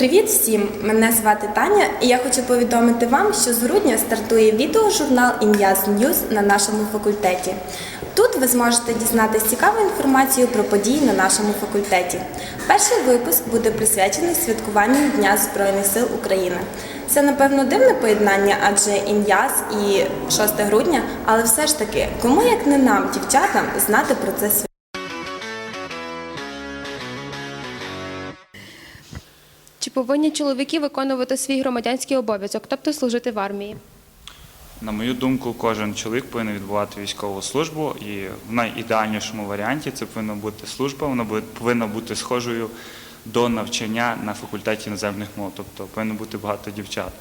Привіт всім! Мене звати Таня, і я хочу повідомити вам, що з грудня стартує відеожурнал Ін'яз Ньюз на нашому факультеті. Тут ви зможете дізнатися цікаву інформацію про події на нашому факультеті. Перший випуск буде присвячений святкуванню Дня Збройних сил України. Це напевно дивне поєднання, адже Ін'яз і 6 грудня, але все ж таки, кому як не нам, дівчатам, знати про це свято? Чи повинні чоловіки виконувати свій громадянський обов'язок, тобто служити в армії? На мою думку, кожен чоловік повинен відбувати військову службу, і в найідеальнішому варіанті це повинна бути служба, вона повинна бути схожою до навчання на факультеті іноземних мов, тобто повинно бути багато дівчат.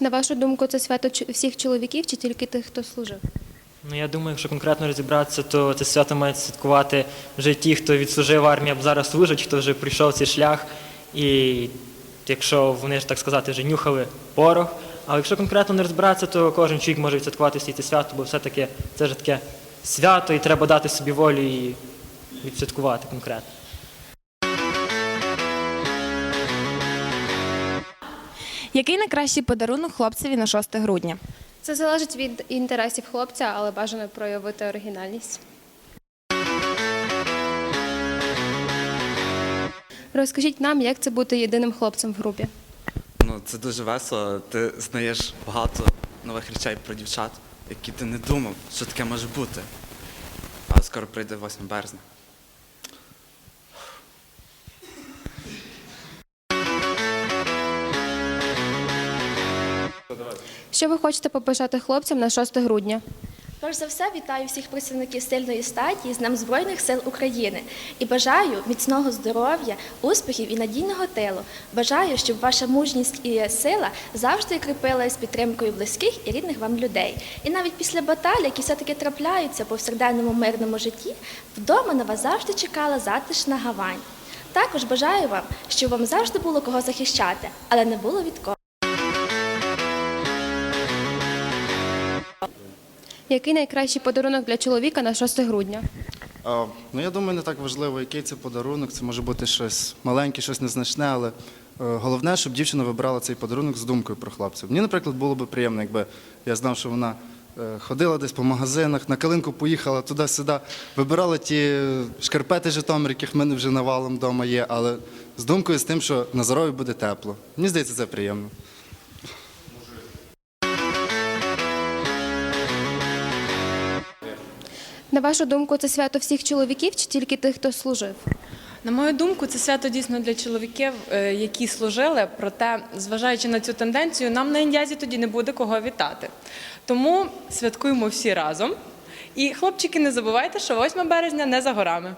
На вашу думку, це свято всіх чоловіків чи тільки тих, хто служив? Ну, я думаю, якщо конкретно розібратися, то це свято мають святкувати вже ті, хто відслужив в армії або зараз служить, хто вже пройшов цей шлях. І якщо вони ж так сказати вже нюхали порох. Але якщо конкретно не розбиратися, то кожен чоловік може відсвяткувати всі це свято, бо все-таки це ж таке свято, і треба дати собі волю і відсвяткувати конкретно. Який найкращий подарунок хлопцеві на 6 грудня? Це залежить від інтересів хлопця, але бажано проявити оригінальність. Розкажіть нам, як це бути єдиним хлопцем в групі. Ну, це дуже весело. Ти знаєш багато нових речей про дівчат, які ти не думав, що таке може бути. А скоро прийде 8 березня. Що ви хочете побажати хлопцям на 6 грудня? Перш за все, вітаю всіх працівників сильної статі з Днем Збройних сил України і бажаю міцного здоров'я, успіхів і надійного тилу. Бажаю, щоб ваша мужність і сила завжди кріпилась підтримкою близьких і рідних вам людей. І навіть після баталій, які все-таки трапляються в повсякденному мирному житті, вдома на вас завжди чекала затишна гавань. Також бажаю вам, щоб вам завжди було кого захищати, але не було від кого. Який найкращий подарунок для чоловіка на 6 грудня? А, ну, я думаю, не так важливо, який це подарунок. Це може бути щось маленьке, щось незначне, але е, головне, щоб дівчина вибрала цей подарунок з думкою про хлопців. Мені, наприклад, було б приємно, якби я знав, що вона е, ходила десь по магазинах, на калинку поїхала туди-сюди, вибирала ті шкарпети Житомир, яких в мене вже навалом вдома є, але з думкою з тим, що на здоров'я буде тепло. Мені здається, це приємно. На вашу думку, це свято всіх чоловіків чи тільки тих, хто служив? На мою думку, це свято дійсно для чоловіків, е, які служили. Проте, зважаючи на цю тенденцію, нам на індязі тоді не буде кого вітати. Тому святкуємо всі разом. І хлопчики, не забувайте, що 8 березня не за горами.